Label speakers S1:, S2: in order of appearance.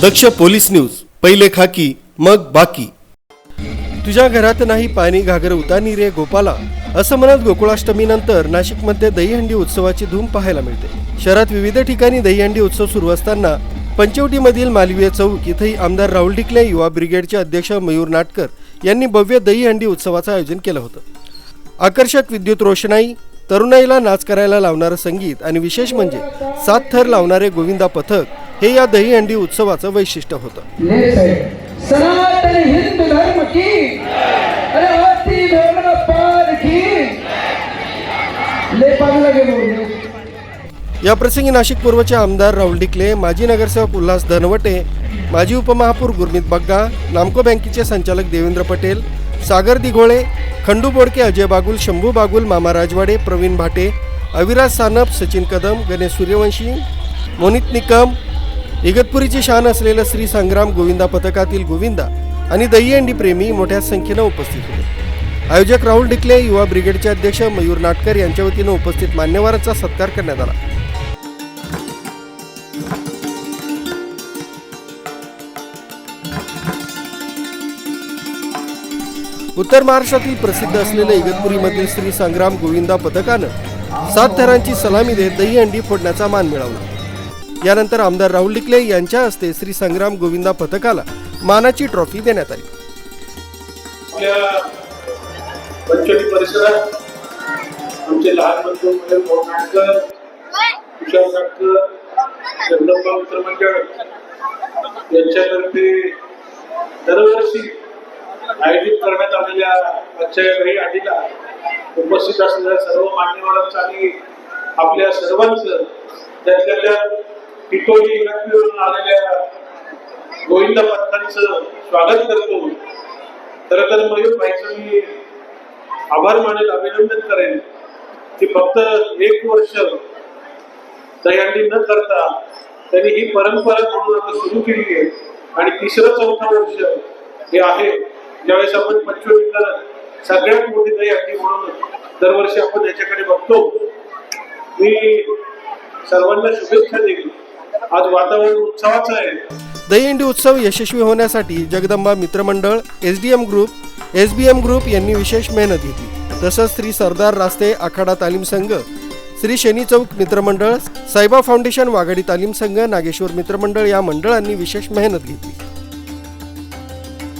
S1: दक्ष police news पहिले खाकी मग बाकी. तुझ्या घरात नाही पाणी घागर उतानी रे गोपाला. असं म्हणत गोकुळाष्टमीनंतर नाशिकमध्ये दहीहंडी उत्सवाची धूम पाहायला मिळते. शहरात विविध ठिकाणी दहीहंडी उत्सव सुरू असताना पंचवटीमधील मालवीय चौक इथंही आमदार राहुल डिकले युवा ब्रिगेडचे अध्यक्ष मयूर नाटकर यांनी भव्य दहीहंडी उत्सवाचं आयोजन केलं होतं. आकर्षक विद्युत रोषणाई तरुणाईला नाच करायला लावणारं संगीत आणि विशेष म्हणजे सात थर लावणारे गोविंदा पथक हे या दहीहंडी उत्सवाचं वैशिष्ट्य होतं.
S2: नेक्स्ट आहे सनातन हिंदू धर्म की? अरे हाथी धर्म पार की? ले पाग लगे बोलने
S1: या प्रसंगी नाशिक पूर्वचे आमदार राहुल डिकले माजी नगरसेवक उल्हास धनवटे माजी उपमहापौर गुरमीत बग्गा नामको बँकेचे संचालक देवेंद्र पटेल सागर दिघोळे खंडू बोडके अजय बागुल शंभू बागुल मामा राजवाडे प्रवीण भाटे अविराज सानप सचिन कदम गणेश सूर्यवंशी मोनित निकम इगतपुरीची शान असलेलं श्री संग्राम गोविंदा पथकातील गोविंदा आणि दहीहंडी प्रेमी मोठ्या संख्येनं उपस्थित होते. आयोजक राहुल डिकले युवा ब्रिगेडचे अध्यक्ष मयूर नाटकर यांच्या वतीनं उपस्थित मान्यवरांचा सत्कार करण्यात आला. उत्तर महाराष्ट्रातील प्रसिद्ध असलेल्या इगतपुरीमधील श्री संग्राम गोविंदा पथकानं सात थरांची सलामी देत दहीहंडी फोडण्याचा मान मिळवला. यानंतर आमदार राहुल डिकले यांच्या हस्ते श्री संग्राम गोविंदा पथकाला मानाची ट्रॉफी देण्यात आली.
S3: आपल्या परिसरात आमचे लहान बंधू नाटकर तुषार नाटकर जगदंबा मित्रमंडळ यांच्यातर्फे दरवर्षी आयोजित करण्यात आलेल्या आजच्या या वेळी आधीला उपस्थित असलेल्या सर्व मान्यवरांचं आणि आपल्या सर्वांचं त्यातल्या त्या टिटोली इलाक्यावरून आलेल्या गोविंद पथकांचं स्वागत करतो. तर तर मयूर भाईचं मी आभार मानेल अभिनंदन करेन की फक्त एक वर्ष दयांडी न करता त्यांनी ही परंपरा म्हणून आता सुरू केली आहे. आणि तिसरं चौथं वर्ष हे आहे. ज्यावेळेस आपण पंचवीस सगळ्यात मोठी दहीहंडी म्हणून दरवर्षी आपण याच्याकडे बघतो. मी सर्वांना शुभेच्छा देईल आज वातावरण उत्सवाचं आहे.
S1: दहीहंडी उत्सव यशस्वी होण्यासाठी जगदंबा मित्रमंडळ S D M group S B M group यांनी विशेष मेहनत घेतली. तसंच श्री सरदार रास्ते आखाडा तालीम संघ श्री शनी चौक मित्रमंडळ साईबा फाउंडेशन वाघाडी तालीम संघ नागेश्वर मित्रमंडळ या मंडळांनी विशेष मेहनत घेतली.